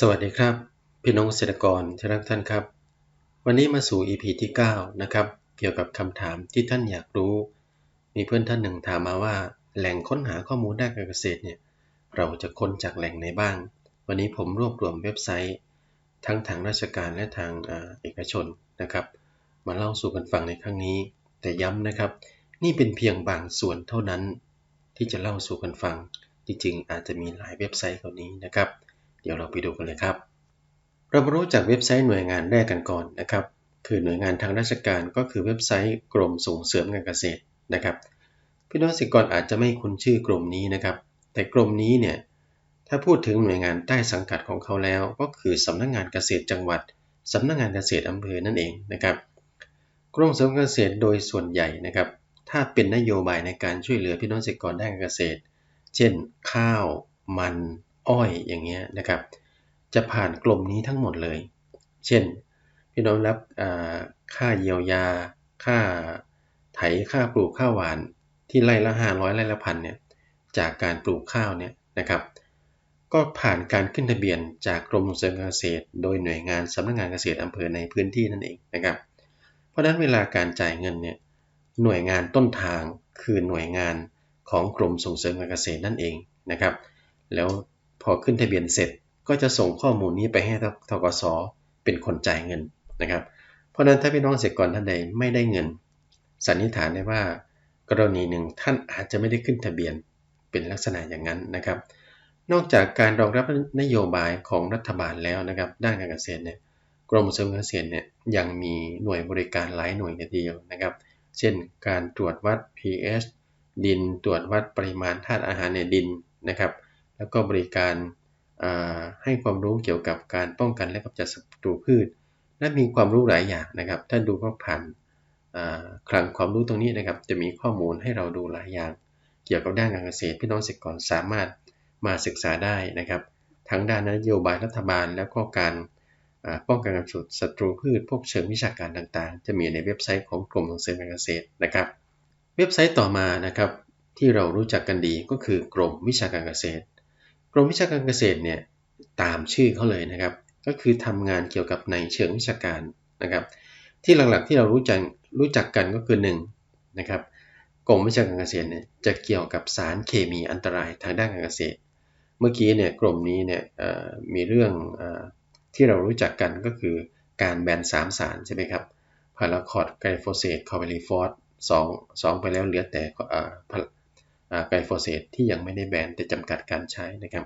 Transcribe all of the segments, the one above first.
สวัสดีครับ พี่น้องเกษตรกรที่รักท่านครับ วันนี้มาสู่ EP ที่ 9 นะครับ เกี่ยวกับคำถามที่ท่านอยากรู้ มีเพื่อนท่านหนึ่งถามมาว่า แหล่งค้นหาข้อมูลด้านการเกษตรเนี่ยเราจะค้นจากแหล่งไหนบ้าง วันนี้ผมรวบรวมเว็บไซต์ ทั้งทางราชการและทางเอกชนนะครับ มาเล่าสู่กันฟังในครั้งนี้ แต่ย้ำนะครับ นี่เป็นเพียงบางส่วนเท่านั้น ที่จะเล่าสู่กันฟัง จริงๆ อาจจะมีหลายเว็บไซต์กว่านี้นะครับ ดี๋ยวเราไปดูกันเลยครับ เรามารู้จักเว็บไซต์หน่วยงานแรกกันก่อนนะครับ คือหน่วยงานทางราชการก็คือเว็บไซต์กรมส่งเสริมการเกษตรนะครับพี่น้องเกษตรกรอาจจะไม่คุ้นชื่อกรมนี้นะครับ แต่กรมนี้เนี่ยถ้าพูดถึงหน่วยงานใต้สังกัดของเขาแล้ว ก็คือสำนักงงานเกษตรจังหวัดสำนักงงานเกษตรอำเภอนั่นเองนะครับกรมส่งเสริมเกษตรโดยส่วนใหญ่นะครับ ถ้าเป็นนโยบายในการช่วยเหลือพี่น้องเกษตรกรด้านการเกษตร เช่น ข้าว มัน อ้อยอย่างเงี้ยนะครับ จะผ่านกลุ่มนี้ทั้งหมดเลย เช่น พี่น้องรับค่าเยียวยา ค่าไถค่าปลูกข้าวหวานที่ไร่ละ500ไร่ละพันเนี่ยจากการปลูกข้าวเนี่ยนะครับ ก็ผ่านการขึ้นทะเบียนจากกรมส่งเสริมเกษตร โดยหน่วยงานสำนักงานเกษตรอำเภอในพื้นที่นั่นเองนะครับ เพราะฉะนั้นเวลาการจ่ายเงินเนี่ยหน่วยงานต้นทางคือหน่วยงานของกรมส่งเสริมการเกษตรนั่นเองนะครับ แล้ว พอขึ้นทะเบียนเสร็จก็จะส่งข้อมูลนี้ไปให้ทกสเป็นคนจ่ายเงินนะครับ เพราะนั้นถ้าพี่น้องเกษตรกรท่านใดไม่ได้เงิน สันนิษฐานได้ว่า กรณีหนึ่งท่านอาจจะไม่ได้ขึ้นทะเบียนเป็นลักษณะอย่างนั้นนะครับ นอกจากการรองรับนโยบายของรัฐบาลแล้วนะครับ ด้านการเกษตรเนี่ยกรมส่งเสริมการเกษตรเนี่ยยังมีหน่วยบริการหลายหน่วยเดียวนะครับ เช่น การตรวจวัด pH ดิน ตรวจวัดปริมาณธาตุอาหารในดินนะครับ แล้วก็บริการให้ความรู้เกี่ยวกับการป้องกันและกำจัดศัตรูพืช และมีความรู้หลายอย่างนะครับถ้าดูก็ผ่านคลังความรู้ตรงนี้นะครับ จะมีข้อมูลให้เราดูหลายอย่าง เกี่ยวกับด้านการเกษตรพี่น้องเกษตรกรสามารถมาศึกษาได้นะครับ ทั้งด้านนโยบายรัฐบาล แล้วก็การป้องกันกำจัดศัตรูพืช พวกเชิงวิชาการต่างๆ จะมีในเว็บไซต์ของกรมส่งเสริมการเกษตรนะครับ เว็บไซต์ต่อมานะครับที่เรารู้จักกันดีก็คือกรมวิชาการเกษตร รมวิชาการเกษตรเนี่ยตามชื่อเขาเลยนะครับ ก็คือทำงานเกี่ยวกับในเชิงวิชาการนะครับ ที่หลักๆที่เรารู้จักรู้จักกันก็คือ1นะครับกรมวิชาการเกษตรเนี่ยจะเกี่ยวกับสารเคมีอันตรายทางด้านการเกษตร เมื่อกี้เนี่ยกรมนี้เนี่ยมีเรื่องอที่เรารู้จักกันก็คือการแบนสามสารใช่ไหมครับพาราคอดไกลโฟเซตคอร์เบลิฟอสสองสองไปแล้วเหลือแต่ ไกลโฟเซตที่ยังไม่ได้แบนแต่จำกัดการใช้นะครับ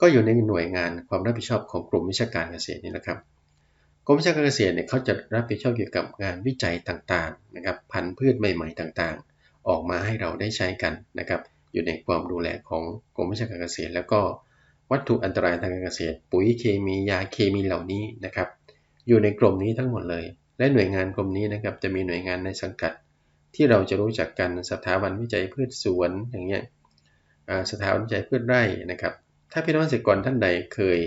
ก็อยู่ในหน่วยงานความรับผิดชอบของกลุ่มวิชาการเกษตรนี่นะครับกรมวิชาการเกษตรเนี่ยเขาจะรับผิดชอบเกี่ยวกับงานวิจัยต่างๆนะครับพันธุ์พืชใหม่ๆต่างๆ ออกมาให้เราได้ใช้กันนะครับอยู่ในความดูแลของกรมวิชาการเกษตร แล้วก็วัตถุอันตรายทางการเกษตร ปุ๋ยเคมียาเคมีเหล่านี้นะครับอยู่ในกลุ่มนี้ทั้งหมดเลย และหน่วยงานกลุ่มนี้นะครับจะมีหน่วยงานในสังกัด ที่เราจะรู้จักกันสถาบันวิจัยพืชสวนอย่างเงี้ยสถาบันวิจัยพืชไร่นะครับ ถ้าพี่น้องเกษตรกรท่านใดเคย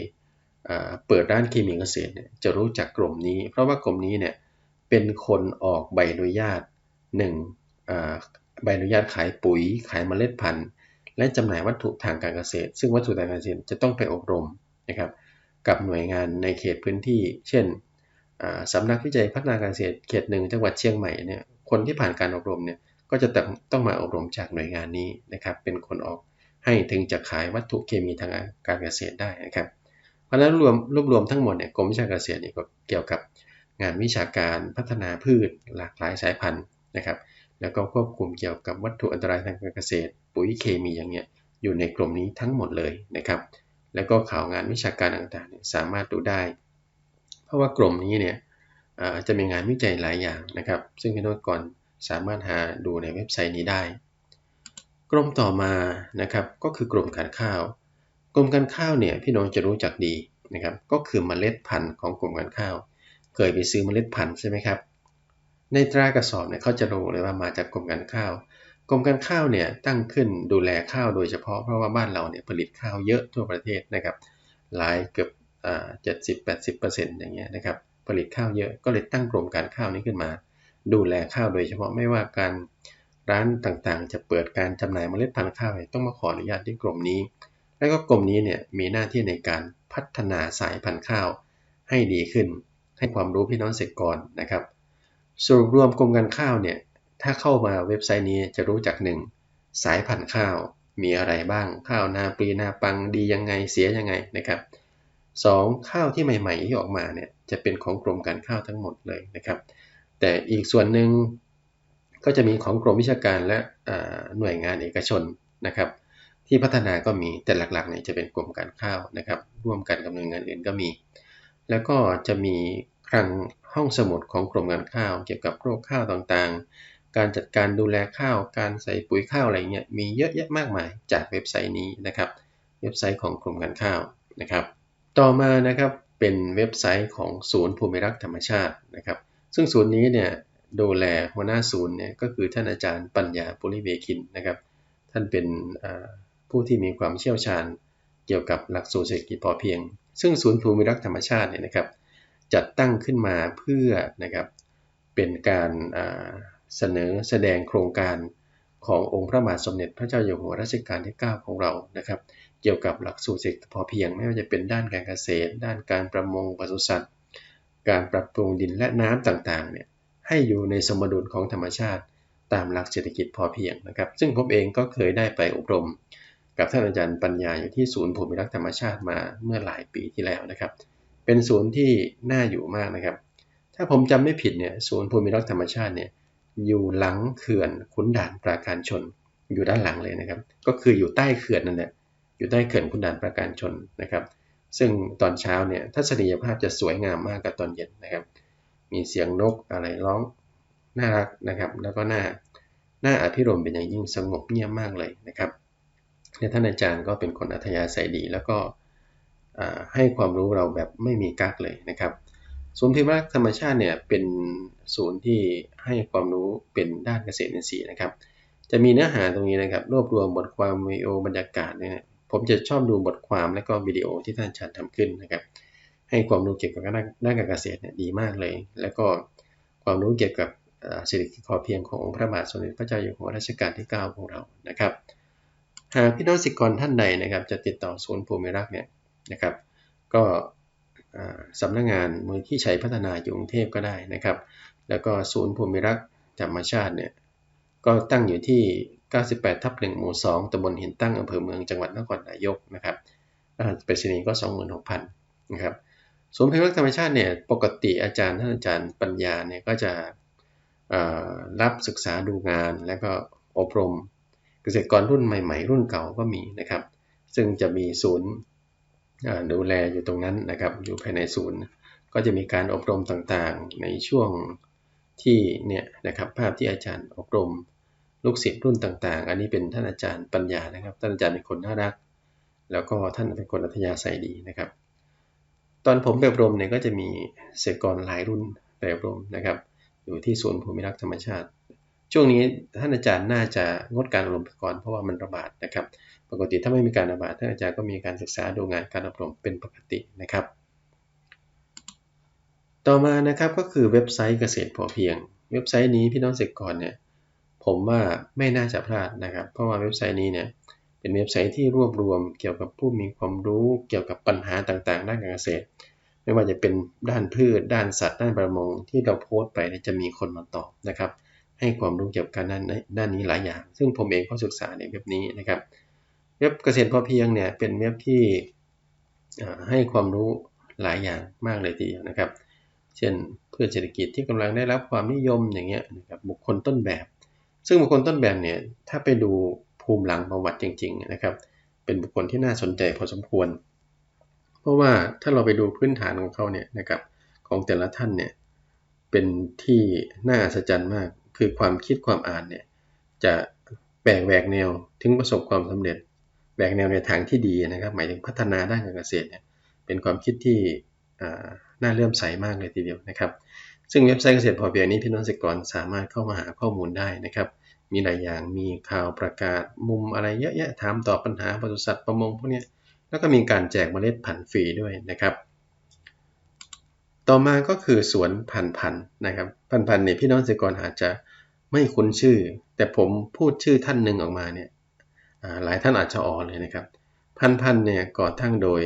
เปิดร้านเคมีเกษตรเนี่ยจะรู้จักกลุ่มนี้ เพราะว่ากลุ่มนี้เนี่ยเป็นคนออกใบอนุญาต1ใบอนุญาตขายปุ๋ย ขายเมล็ดพันธุ์ และจำหน่ายวัตถุทางการเกษตร ซึ่งวัตถุทางการเกษตรจะต้องไปอบรมนะครับกับหน่วยงานในเขตพื้นที่ เช่นสำนักวิจัยพัฒนาการเกษตรเขตหนึ่งจังหวัดเชียงใหม่เนี่ย คนที่ผ่านการอบรมเนี่ยก็จะต้องมาอบรมจากหน่วยงานนี้นะครับ เป็นคนออกให้ถึงจะขายวัตถุเคมีทางการเกษตรได้นะครับ เพราะฉะนั้นรวมรวบรวมทั้งหมดเนี่ยกรมวิชาการเกษตรนี่ก็เกี่ยวกับงานวิชาการพัฒนาพืชหลากหลายสายพันธุ์นะครับ แล้วก็ควบคุมเกี่ยวกับวัตถุอันตรายทางการเกษตร ปุ๋ยเคมีอย่างเงี้ยอยู่ในกลุ่มนี้ทั้งหมดเลยนะครับ แล้วก็ข่าวงานวิชาการต่างๆสามารถดูได้ เพราะว่ากลุ่มนี้เนี่ย จะมีงานวิจัยหลายอย่างนะครับ ซึ่งพี่น้องก่อนสามารถหาดูในเว็บไซต์นี้ได้กรมต่อมานะครับก็คือกรมการข้าวกรมการข้าวเนี่ยพี่น้องจะรู้จักดีนะครับ ก็คือเมล็ดพันธุ์ของกรมการข้าว เคยไปซื้อเมล็ดพันธุ์ใช่ไหมครับ ในตรากระสอบเนี่ยเขาจะรู้เลยว่ามาจากกรมการข้าวกรมการข้าวเนี่ยตั้งขึ้นดูแลข้าวโดยเฉพาะเพราะว่าบ้านเราเนี่ยผลิตข้าวเยอะทั่วประเทศนะครับ หลายเกือบเจ็ดสิบแปดสิบเปอร์เซ็นต์อย่างเงี้ยนะครับ ผลิตข้าวเยอะก็เลยตั้งกรมการข้าวนี้ขึ้นมา ดูแลข้าวโดยเฉพาะไม่ว่าการร้านต่างๆ จะเปิดการจำหน่ายเมล็ดพันธุ์ข้าวต้องมาขออนุญาตที่กรมนี้ แล้วก็กรมนี้เนี่ยมีหน้าที่ในการพัฒนาสายพันธุ์ข้าวให้ดีขึ้น ให้ความรู้พี่น้องเกษตรกรนะครับสรุปรวมกรมการข้าวเนี่ยถ้าเข้ามาเว็บไซต์นี้จะรู้จักหนึ่งสายพันธุ์ข้าวมีอะไรบ้างข้าวนาปีนาปังดียังไงเสียยังไงนะครับ สองข้าวที่ใหม่ๆที่ออกมาเนี่ยจะเป็นของกรมการข้าวทั้งหมดเลยนะครับ แต่อีกส่วนหนึ่งก็จะมีของกรมวิชาการและหน่วยงานเอกชนนะครับ ที่พัฒนาก็มีแต่หลักๆเนี่ยจะเป็นกรมการข้าวนะครับ ร่วมกันกับหน่วยงานอื่นก็มี แล้วก็จะมีคลังห้องสมุดของกรมการข้าว เกี่ยวกับโรคข้าวต่างๆ การจัดการดูแลข้าว การใส่ปุ๋ยข้าวอะไรเงี้ยมีเยอะแยะมากมายจากเว็บไซต์นี้นะครับ เว็บไซต์ของกรมการข้าวนะครับ ต่อมานะครับเป็นเว็บไซต์ของศูนย์ภูมิรักษ์ธรรมชาตินะครับ ซึ่งศูนย์นี้เนี่ยดูแลหัวหน้าศูนย์เนี่ยก็คือท่านอาจารย์ปัญญาปุริเวคินนะครับ ท่านเป็นผู้ที่มีความเชี่ยวชาญเกี่ยวกับหลักสูตรเศรษฐกิจพอเพียง ซึ่งศูนย์ภูมิรักษ์ธรรมชาติเนี่ยนะครับ จัดตั้งขึ้นมาเพื่อนะครับเป็นการเสนอแสดงโครงการขององค์พระบาทสมเด็จพระเจ้าอยู่หัวรัชกาลที่ 9 ของเรานะครับ เกี่ยวกับหลักสูตรเศรษฐพอเพียง ไม่ว่าจะเป็นด้านการเกษตร ด้านการประมงปศุสัตว์ การปรับปรุงดินและน้ำต่างๆเนี่ยให้อยู่ในสมดุลของธรรมชาติ ตามหลักเศรษฐกิจพอเพียงนะครับ ซึ่งผมเองก็เคยได้ไปอบรม กับท่านอาจารย์ปัญญาอยู่ที่ศูนย์ภูมิรักษ์ธรรมชาติมาเมื่อหลายปีที่แล้วนะครับ เป็นศูนย์ที่น่าอยู่มากนะครับ ถ้าผมจำไม่ผิดเนี่ยศูนย์ภูมิรักษ์ธรรมชาติเนี่ยอยู่หลังเขื่อนขุนด่านปราการชนอยู่ด้านหลังเลยนะครับ ก็คืออยู่ใต้เขื่อนนั่นแหละ อยู่ใต้เขื่อนขุนด่านปราการชนนะครับ ซึ่งตอนเช้าเนี่ยทัศนียภาพจะสวยงามมากกับตอนเย็นนะครับ มีเสียงนกอะไรร้องน่ารักนะครับ แล้วก็น่าน่าอภิรมเป็นอย่างยิ่งสงบเงียบมากเลยนะครับท่านอาจารย์ก็เป็นคนอัธยาศัยดี แล้วก็ให้ความรู้เราแบบไม่มีกักเลยนะครับศูนย์พิมพ์ธรรมชาติเนี่ยเป็นศูนย์ที่ให้ความรู้เป็นด้านเกษตรอินทรีย์นะครับ จะมีเนื้อหาตรงนี้นะครับ รวบรวมบทความวิดีโอบรรยากาศเนี่ย ผมจะชอบดูบทความและก็วิดีโอที่ท่านอาจารย์ทำขึ้นนะครับ ให้ความรู้เกี่ยวกับด้านการเกษตรเนี่ยดีมากเลย แล้วก็ความรู้เกี่ยวกับเศรษฐกิจพอเพียงขององค์พระบาทสมเด็จพระเจ้าอยู่หัวรัชกาลที่ 9 ของเรานะครับ หากพี่น้องสิกรท่านใดนะครับ จะติดต่อศูนย์ภูมิรักเนี่ยนะครับ ก็สำนักงงานมูลที่ชัยพัฒนาอยู่กรุงเทพก็ได้นะครับ แล้วก็ศูนย์ภูมิรักธรรมชาติเนี่ยก็ตั้งอยู่ที่ 98ทับ1หมู่2ตำบลหินตั้งอำเภอเมืองจังหวัดนครนายกนะครับรหัสไปรษณีย์ก็ 26,000นะครับศูนย์ภูมิรักธรรมชาติเนี่ยปกติอาจารย์ท่านอาจารย์ปัญญาเนี่ยก็จะรับศึกษาดูงาน แล้วก็อบรมเกษตรกรรุ่นใหม่ ๆ รุ่นเก่าก็มีนะครับ ซึ่งจะมีศูนย์ดูแลอยู่ตรงนั้นนะครับอยู่ภายในศูนย์ ก็จะมีการอบรมต่างๆ ในช่วงที่เนี่ยนะครับภาพที่อาจารย์อบรม ลูกศิษย์รุ่นต่างๆ อันนี้เป็นท่านอาจารย์ปัญญานะครับ ท่านอาจารย์เป็นคนน่ารัก แล้วก็ท่านเป็นคนอัธยาศัยดีนะครับ ตอนผมไปอบรมเนี่ยก็จะมีเกกรหลายรุ่นไปอบรมนะครับ อยู่ที่ศูนย์ภูมิรักธรรมชาติ ช่วงนี้ท่านอาจารย์น่าจะงดการอบรมไปก่อนเพราะว่ามันระบาดนะครับ ปกติถ้าไม่มีการระบาดท่านอาจารย์ก็มีการศึกษาดูงานการอบรมเป็นปกตินะครับ ต่อมานะครับก็คือเว็บไซต์เกษตรพอเพียง เว็บไซต์นี้พี่น้องเกษตรกรเนี่ย ผมว่าไม่น่าจะพลาดนะครับ เพราะว่าเว็บไซต์นี้เนี่ยเป็นเว็บไซต์ที่รวบรวมเกี่ยวกับผู้มีความรู้เกี่ยวกับปัญหาต่างๆ ด้านการเกษตร ไม่ว่าจะเป็นด้านพืช ด้านสัตว์ ด้านประมง ที่เราโพสต์ไปจะมีคนมาตอบนะครับ ให้ความรู้เกี่ยวกับด้านด้านนี้หลายอย่าง ซึ่งผมเองก็ศึกษาในเว็บนี้นะครับ เว็บเกษตรพอเพียงเนี่ยเป็นเว็บที่ให้ความรู้หลายอย่างมากเลยทีเดียวนะครับ เช่นเพื่อเศรษฐกิจที่กำลังได้รับความนิยมอย่างเงี้ยนะครับบุคคลต้นแบบ ซึ่งบุคคลต้นแบบเนี่ยถ้าไปดูภูมิหลังประวัติจริง ๆ นะครับ เป็นบุคคลที่น่าสนใจพอสมควร เพราะว่าถ้าเราไปดูพื้นฐานของเขาเนี่ยนะครับของแต่ละท่านเนี่ยเป็นที่น่าอัศจรรย์มาก คือความคิดความอ่านเนี่ยจะแปลกแหวกแนวถึงประสบความสำเร็จแหวกแนวในทางที่ดีนะครับ หมายถึงพัฒนาด้านการเกษตรเนี่ยเป็นความคิดที่น่าเลื่อมใสมากเลยทีเดียวนะครับ ซึ่งเว็บไซต์เกษตรพอเพียงนี้พี่น้องเกษตรกรสามารถเข้ามาหาข้อมูลได้นะครับ มีหลายอย่างมีข่าวประกาศมุมอะไรเยอะแยะถามตอบปัญหาปศุสัตว์ประมงพวกนี้แล้วก็มีการแจกเมล็ดพันธุ์ฟรีด้วยนะครับ ต่อมาก็คือสวนพันธุ์พันนะครับพันธุ์พันเนี่ยพี่น้องเกษตรกรอาจจะไม่คุ้นชื่อ แต่ผมพูดชื่อท่านหนึ่งออกมาเนี่ยหลายท่านอาจจะอ๋อเลยนะครับ พันพันเนี่ยก่อตั้งโดย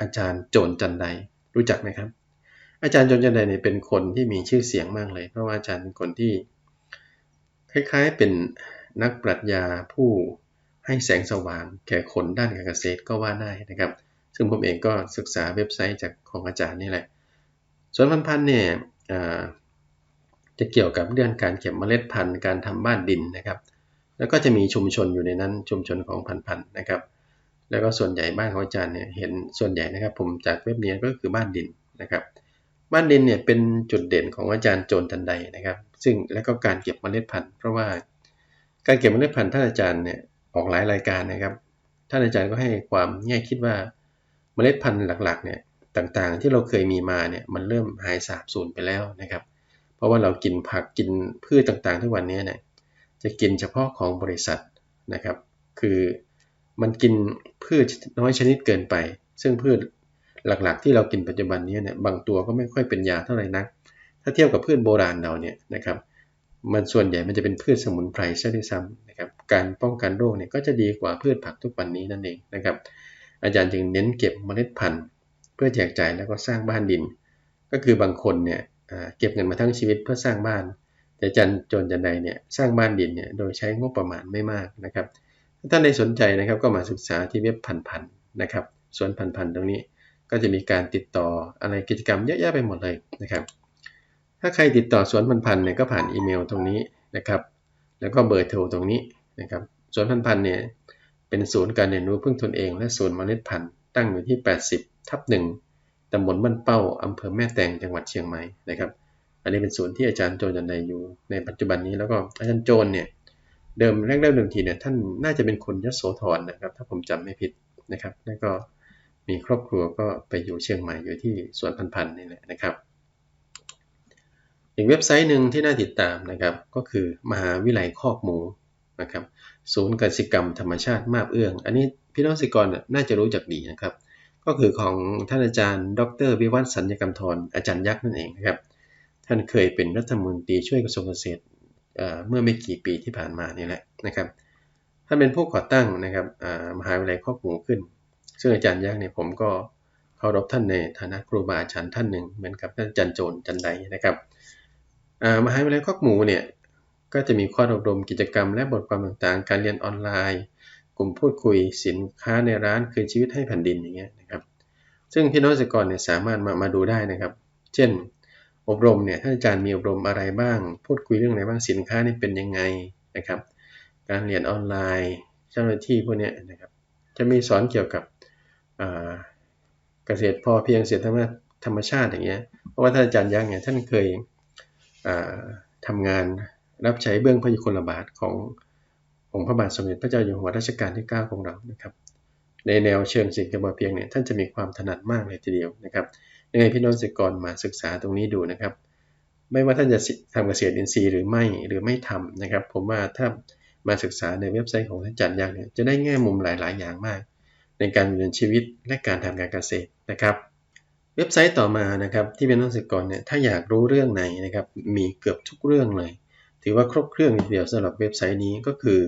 อาจารย์โจนจันไดรู้จักไหมครับ อาจารย์จนจันไดเนี่ยเป็นคนที่มีชื่อเสียงมากเลย เพราะว่าอาจารย์เป็นคนที่ คล้ายๆเป็นนักปรัชญาผู้ให้แสงสว่างแก่คนด้านการเกษตรก็ว่าได้นะครับ ซึ่งผมเองก็ศึกษาเว็บไซต์จากของอาจารย์นี่แหละสวนพันธุ์พันธุ์เนี่ยจะเกี่ยวกับเรื่องการเก็บเมล็ดพันธุ์การทำบ้านดินนะครับ แล้วก็จะมีชุมชนอยู่ในนั้นชุมชนของพันธุ์พันธุ์นะครับ แล้วก็ส่วนใหญ่บ้านของอาจารย์เนี่ยเห็นส่วนใหญ่นะครับ ผมจากเว็บนี้ก็คือบ้านดินนะครับ บ้านดินเนี่ยเป็นจุดเด่นของอาจารย์โจนทันใดนะครับ ซึ่งแล้วก็การเก็บเมล็ดพันธุ์ เพราะว่าการเก็บเมล็ดพันธุ์ท่านอาจารย์เนี่ยออกหลายรายการนะครับ ท่านอาจารย์ก็ให้ความแง่คิดว่าเมล็ดพันธุ์หลักๆเนี่ยต่างๆ ที่เราเคยมีมาเนี่ยมันเริ่มหายสาบสูญไปแล้วนะครับ เพราะว่าเรากินผักกินพืชต่างๆ ทุกวันนี้เนี่ยจะกินเฉพาะของบริษัทนะครับ คือมันกินพืชน้อยชนิดเกินไป ซึ่งพืช หลักๆ ที่เรากินปัจจุบันนี้เนี่ยบางตัวก็ไม่ค่อยเป็นยาเท่าไหร่นัก ถ้าเทียบกับพืชโบราณเราเนี่ยนะครับมันส่วนใหญ่มันจะเป็นพืชสมุนไพรใช่ไหมซ้ำนะครับการป้องกันโรคเนี่ยก็จะดีกว่าพืชผักทุกวันนี้นั่นเองนะครับอาจารย์จึงเน้นเก็บเมล็ดพันธุ์ เพื่อแจกจ่ายแล้วก็สร้างบ้านดิน ก็คือบางคนเนี่ยเก็บเงินมาทั้งชีวิตเพื่อสร้างบ้าน แต่จันจนจันใดเนี่ยสร้างบ้านดินเนี่ยโดยใช้งบประมาณไม่มากนะครับถ้าท่านใดสนใจนะครับก็มาศึกษาที่เว็บพันพันนะครับสวนพันพันตรงนี้ ก็จะมีการติดต่ออะไรกิจกรรมเยอะแยะไปหมดเลยนะครับ ถ้าใครติดต่อสวนพันพันเนี่ยก็ผ่านอีเมลตรงนี้นะครับ แล้วก็เบอร์โทรตรงนี้นะครับสวนพันพันเนี่ยเป็นศูนย์การเรียนรู้พึ่งตนเอง และศูนย์เมล็ดพันธุ์ตั้งอยู่ที่ 80 ทับหนึ่งตำบลบ้านเป้าอำเภอแม่แตงจังหวัดเชียงใหม่นะครับ อันนี้เป็นศูนย์ที่อาจารย์โจนจันไดอยู่ในปัจจุบันนี้แล้วก็อาจารย์โจนเนี่ยเดิมแรกเริ่มเดิมทีเนี่ยท่านน่าจะเป็นคนยโสธรนะครับ ถ้าผมจำไม่ผิดนะครับ แล้วก็ มีครอบครัวก็ไปอยู่เชียงใหม่อยู่ที่สวนพันพันนี่แหละนะครับ อีกเว็บไซต์หนึ่งที่น่าติดตามนะครับ ก็คือมหาวิทยาลัยคอกหมูนะครับ ศูนย์กสิกรรมธรรมชาติมาบเอื้อง อันนี้พี่น้องสิกรน่าจะรู้จักดีนะครับ ก็คือของท่านอาจารย์ ดรวิวัฒน์สัญญกรรมทรอาจารย์ยักษ์นั่นเองนะครับ ท่านเคยเป็นรัฐมนตรีช่วยกระทรวงเกษตรเมื่อไม่กี่ปีที่ผ่านมานี่แหละนะครับท่านเป็นผู้ก่อตั้งนะครับมหาวิทยาลัยครอบหมูขึ้น ซึ่งอาจารย์ยักษ์เนี่ยผมก็เคารพท่านในฐานะครูบาอาจารย์ท่านหนึ่งเหมือนกับท่านจารย์โจนจันไดนะครับมหาวิทยาลัยครอหมูเนี่ยก็จะมีข้ออบรมกิจกรรมและบทความต่างๆ การเรียนออนไลน์ กลุ่มพูดคุยสินค้าในร้านคืนชีวิตให้แผ่นดินอย่างเงี้ยนะครับ ซึ่งพี่น้องเกษตรกรเนี่ยสามารถมามาดูได้นะครับ เช่น อบรมเนี่ยท่านอาจารย์มีอบรมอะไรบ้าง พูดคุยเรื่องอะไรบ้างสินค้านี่เป็นยังไงนะครับ การเรียนออนไลน์ เจ้าหน้าที่พวกนี้นะครับ จะมีสอนเกี่ยวกับ เกษตรพอเพียงเกษตรธรรมชาติอย่างเงี้ย เพราะว่าท่านอาจารย์ยังเนี่ยท่านเคยทำงานรับใช้เบื้องพระยุคลบาทขององค์พระบาทสมเด็จพระเจ้าอยู่หัวรัชกาลที่ 9 ของเรานะครับ ในแนวเชิงสิ่งกับเพียงเนี่ยท่านจะมีความถนัดมากเลยทีเดียวนะครับยังไงพี่น้องเกษตรกรมาศึกษาตรงนี้ดูนะครับ ไม่ว่าท่านจะทำเกษตรอินทรีย์หรือไม่หรือไม่ทำนะครับ ผมว่าถ้ามาศึกษาในเว็บไซต์ของท่านจันยางเนี่ยจะได้แง่มุมหลาย ๆ อย่างมาก ในการดำเนินชีวิตและการทำการเกษตรนะครับ เว็บไซต์ต่อมานะครับที่เป็นนักศึกษาเนี่ยถ้าอยากรู้เรื่องไหนนะครับมีเกือบทุกเรื่องเลย ถือว่าครบเครื่องทีเดียวสำหรับเว็บไซต์นี้ก็คือ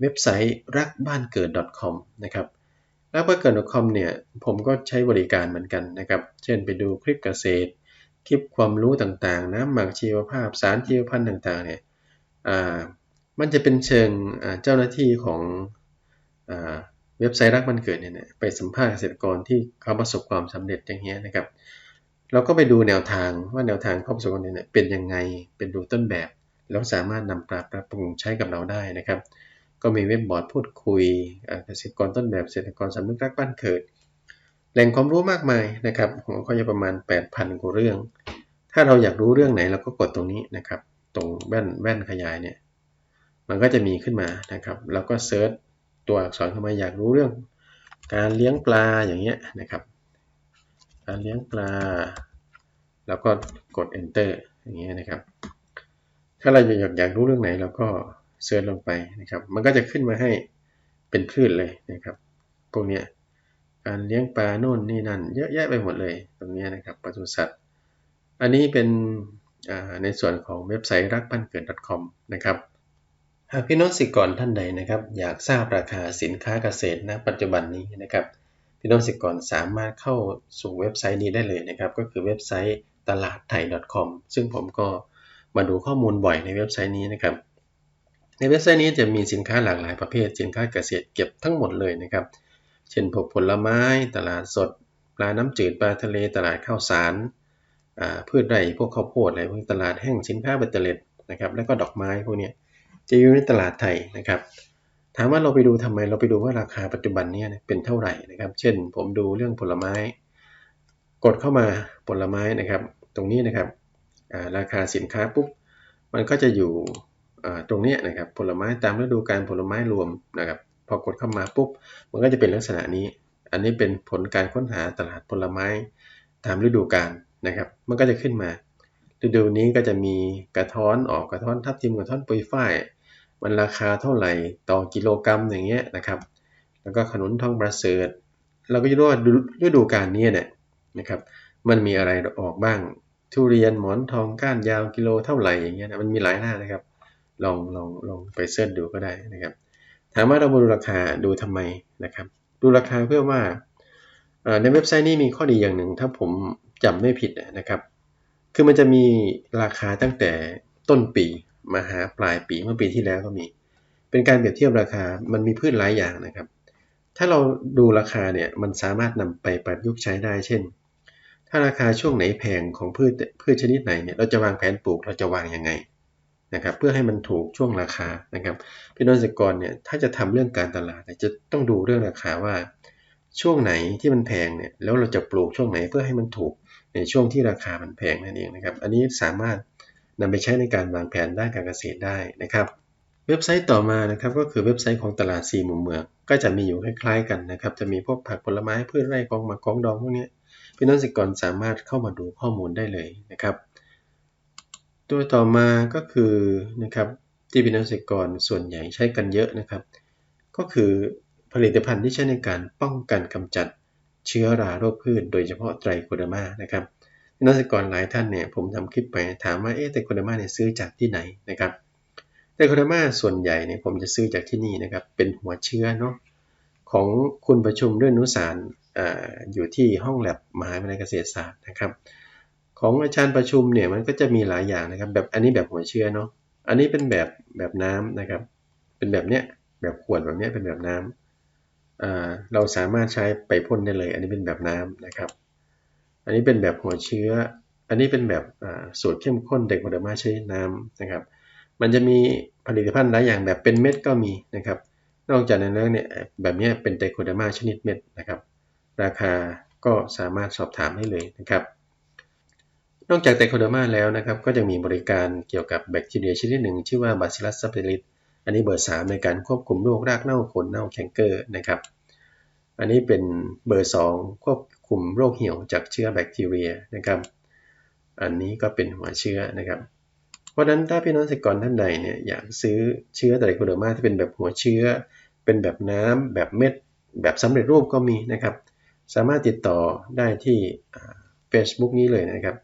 เว็บไซต์รักบ้านเกิด .com นะครับรักบ้านเกิด .com เนี่ยผมก็ใช้บริการเหมือนกันนะครับ เช่นไปดูคลิปเกษตร คลิปความรู้ต่างๆนะหมักชีวภาพสารชีวพันธุ์ต่างๆเนี่ยมันจะเป็นเชิงเจ้าหน้าที่ของ เว็บไซต์รักบ้านเกิดเนี่ยไปสัมภาษณ์เกษตรกรที่เขาประสบความสำเร็จอย่างเงี้ยนะครับ เราก็ไปดูแนวทางว่าแนวทางเขาประสบความสำเร็จเป็นยังไงเป็นดูต้นแบบ แล้วสามารถนำปรับปรับปรุงใช้กับเราได้นะครับ ก็มีเว็บบอร์ดพูดคุยเกษตรกรต้นแบบเกษตรกรสำนึกรักบ้านเกิด แหล่งความรู้มากมายนะครับของเขาจะประมาณ 8,000กว่าเรื่อง ถ้าเราอยากรู้เรื่องไหนเราก็กดตรงนี้นะครับ ตรงแว่นแว่นขยายเนี่ยมันก็จะมีขึ้นมานะครับ เราก็เซิร์ช ตัวอักษรเข้ามาอยากรู้เรื่อง การเลี้ยงปลาอย่างเงี้ยนะครับ การเลี้ยงปลา แล้วก็กด enter อย่างเงี้ยนะครับ ถ้าเราอยากอยากรู้เรื่องไหนเราก็เซิร์ชลงไปนะครับ มันก็จะขึ้นมาให้เป็นพืชเลยนะครับ พวกนี้ยการเลี้ยงปลาโน่นนี่นั่น เยอะแยะไปหมดเลยตรงนี้นะครับปศุสัตว์ อันนี้เป็นในส่วนของเว็บไซต์รักบ้านเกิด .com นะครับ หากพี่น้องสิกรท่านใดนะครับ อยากทราบราคาสินค้าเกษตรณปัจจุบันนี้นะครับ พี่น้องเกรกรสามารถเข้าสู่เว็บไซต์นี้ได้เลยนะครับ ก็คือเว็บไซต์ตลาดไทย .com ซึ่งผมก็มาดูข้อมูลบ่อยในเว็บไซต์นี้นะครับ ในเว็บไซต์นี้จะมีสินค้าหลากหลายประเภท สินค้าเกษตรเก็บทั้งหมดเลยนะครับ เช่นพวกผลไม้ ตลาดสด ปลาน้ำจืด ปลาทะเล ตลาดข้าวสารพืชไร่พวกข้าวโพดอะไรพวกตลาดแห้งสินค้าเบตเตอร์เล็ดนะครับ แล้วก็ดอกไม้พวกนี้ จะอยู่ในตลาดไทยนะครับ ถามว่าเราไปดูทำไมเราไปดูว่าราคาปัจจุบันเนี้เป็นเท่าไหร่นะครับ เช่น ผมดูเรื่องผลไม้ กดเข้ามาผลไม้นะครับ ตรงนี้นะครับราคาสินค้าปุ๊บมันก็จะอยู่ตรงนี้นะครับผลไม้ตามฤดูกาลผลไม้รวมนะครับ พอกดเข้ามาปุ๊บมันก็จะเป็นลักษณะนี้ อันนี้เป็นผลการค้นหาตลาดผลไม้ตามฤดูกาลนะครับ มันก็จะขึ้นมาฤดูนี้ก็จะมีกระท้อนออกกระท้อนทับทิมกระท้อนปุยฝ้าย มันราคาเท่าไหร่ต่อกิโลกรัมอย่างเงี้ยนะครับ แล้วก็ขนุนทองประเสริฐ เราก็จะรู้ว่าฤดูกาลนี้เนี่ยนะครับ มันมีอะไรออกบ้าง ทุเรียนหมอนทองก้านยาวกิโลเท่าไหร่อย่างเงี้ยนะมันมีหลายหน้านะครับ ลองลองลองไปเสิร์ชดูก็ได้นะครับ ถามว่าเรามาดูราคาดูทำไมนะครับ ดูราคาเพื่อว่าในเว็บไซต์นี้มีข้อดีอย่างหนึ่ง ถ้าผมจำไม่ผิดนะครับ คือมันจะมีราคาตั้งแต่ต้นปี มาหาปลายปีเมื่อปีที่แล้วก็มี เป็นการเปรียบเทียบราคา มันมีพืชหลายอย่างนะครับ ถ้าเราดูราคาเนี่ย มันสามารถนำไปประยุกต์ใช้ได้ เช่น ถ้าราคาช่วงไหนแพงของพืชพืชชนิดไหนเนี่ย เราจะวางแผนปลูก เราจะวางยังไงนะครับ เพื่อให้มันถูกช่วงราคานะครับ พี่น้องเกษตรกรเนี่ย ถ้าจะทำเรื่องการตลาดจะต้องดูเรื่องราคาว่า ช่วงไหนที่มันแพงเนี่ย แล้วเราจะปลูกช่วงไหนเพื่อให้มันถูกในช่วงที่ราคามันแพงนั่นเองนะครับ อันนี้สามารถ นำไปใช้ในการวางแผนด้านการเกษตรได้นะครับ เว็บไซต์ต่อมานะครับก็คือเว็บไซต์ของตลาดสี่มุมเมือง ก็จะมีอยู่คล้าย ๆ กันนะครับ จะมีพวกผักผลไม้พืชไร่กองหมากกองดองพวกนี้พี่น้องเกษตรกรสามารถเข้ามาดูข้อมูลได้เลยนะครับ ตัวต่อมาก็คือนะครับที่พี่น้องเกษตรกรส่วนใหญ่ใช้กันเยอะนะครับ ก็คือผลิตภัณฑ์ที่ใช้ในการป้องกันกำจัดเชื้อราโรคพืช โดยเฉพาะไตรโคเดอร์มานะครับ นักศึกษาหลายท่านเนี่ยผมทำคลิปไปถามว่าเอ๊ะไตรโคเดอร์มาเนี่ยซื้อจากที่ไหนนะครับไตรโคเดอร์มาส่วนใหญ่เนี่ยผมจะซื้อจากที่นี่นะครับเป็นหัวเชื้อเนาะของคุณประชุมด้วยนุสารออยู่ที่ห้องแลบมหาวิทยาลัยเกษตรศาสตร์นะครับ ของอาจารย์ประชุมเนี่ยมันก็จะมีหลายอย่างนะครับ แบบอันนี้แบบหัวเชื้อเนาะอันนี้เป็นแบบแบบน้ำนะครับ เป็นแบบเนี้ยแบบขวดแบบเนี้ยเป็นแบบน้ำเราสามารถใช้ไปพ่นได้เลย อันนี้เป็นแบบน้ำนะครับ อันนี้เป็นแบบหัวเชื้อ อันนี้เป็นแบบสูตรเข้มข้นเด็กโมเดอร์มาใช้น้ำนะครับ มันจะมีผลิตภัณฑ์หลายอย่างแบบเป็นเม็ดก็มีนะครับ นอกจากนั้นแล้วเนี่ยแบบนี้เป็นไดโคเดอร์มาชนิดเม็ดนะครับ ราคาก็สามารถสอบถามได้เลยนะครับนอกจากไดโคเดอร์มาแล้วนะครับก็จะมีบริการเกี่ยวกับแบคทีเรียชนิดหนึ่ง ชื่อว่าบาซิลัสซับเ i ลิสอันนี้เบอร์ 3 ในการควบคุมโรครากเน่าขนเน่าแข็งเกอร์นะครับ อันนี้เป็นเบอร์ 2 ควบ คุมโรคเหี่ยวจากเชื้อแบคทีเรียนะครับ อันนี้ก็เป็นหัวเชื้อนะครับ เพราะฉะนั้นถ้าพี่น้องเกษตรกรท่านใดเนี่ยอยากซื้อเชื้อไตรโคเดอร์มาที่เป็นแบบหัวเชื้อ เป็นแบบน้ำแบบเม็ด แบบสำเร็จรูปก็มีนะครับ สามารถติดต่อได้ที่ Facebook นี้เลยนะครับ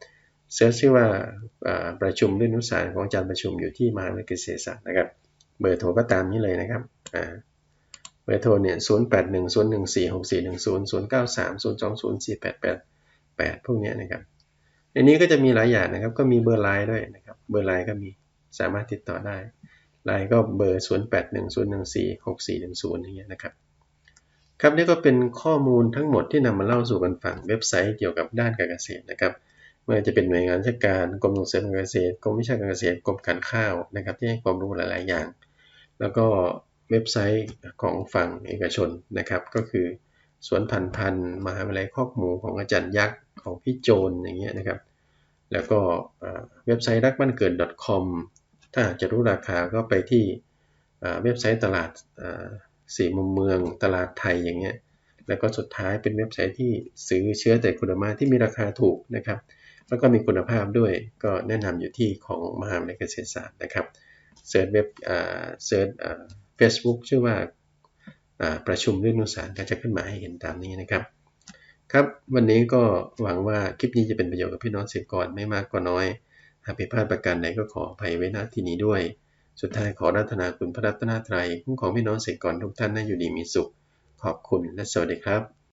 เซิร์ชชื่อว่าประชุมเรื่องนุสารของอาจารย์ประชุมอยู่ที่มหาวิทยาลัยเกษตรศาสตร์นะครับ เบอร์โทรก็ตามนี้เลยนะครับ เบอร์โทรเนี่ยศูนย์แปดหนึ่งศูนย์หนึ่งสี่หกสี่หนึ่งศูนย์ศูนย์เก้าสามศูนย์สองศูนย์สี่แปดแปดแปดพวกนี้นะครับ ในนี้ก็จะมีหลายอย่างนะครับ ก็มีเบอร์ไลน์ด้วยนะครับ เบอร์ไลน์ก็มีสามารถติดต่อได้ ไลน์ก็เบอร์ศูนย์แปดหนึ่งศูนย์หนึ่งสี่หกสี่หนึ่งศูนย์อย่างเงี้ยนะครับ ครับนี่ก็เป็นข้อมูลทั้งหมดที่นำมาเล่าสู่กันฟังเว็บไซต์เกี่ยวกับด้านการเกษตรนะครับไม่ว่าจะเป็นหน่วยงานราชการกรมส่งเสริมการเกษตรกรมวิชาการเกษตรกรมการข้าวนะครับ ที่ให้ความรู้หลาย ๆ อย่าง แล้วก็ เว็บไซต์ของฝั่งเอกชนนะครับ ก็คือสวนพันพันมหาวิทยาลัยคอกหมูของอาจารย์ยักษ์ของพี่โจนอย่างเงี้ยนะครับ แล้วก็เว็บไซต์รักบ้านเกิด .com ถ้าจะรู้ราคาก็ไปที่เว็บไซต์ตลาดสี่มุมเมืองตลาดไทยอย่างเงี้ย แล้วก็สุดท้ายเป็นเว็บไซต์ที่ซื้อเชื้อแต่คุณภาพที่มีราคาถูกนะครับ แล้วก็มีคุณภาพด้วยก็แนะนำอยู่ที่ของมหาวิทยาลัยเกษตรศาสตร์นะครับเซิร์ชเว็บเซิร์ช Facebook ชื่อว่าประชุมเรื่องนุสารก็จะขึ้นมาให้เห็นตามนี้นะครับ ครับวันนี้ก็หวังว่าคลิปนี้จะเป็นประโยชน์กับพี่น้องเกษตรกรไม่มากก็น้อย หากผิดพลาดประการใดก็ขออภัยไว้ณที่นี้ด้วย สุดท้ายขอรัตนาคุณพระรัตนตรัยคุ้มของพี่น้องเกษตรกรทุกท่านให้อยู่ดีมีสุข ขอบคุณและสวัสดีครับ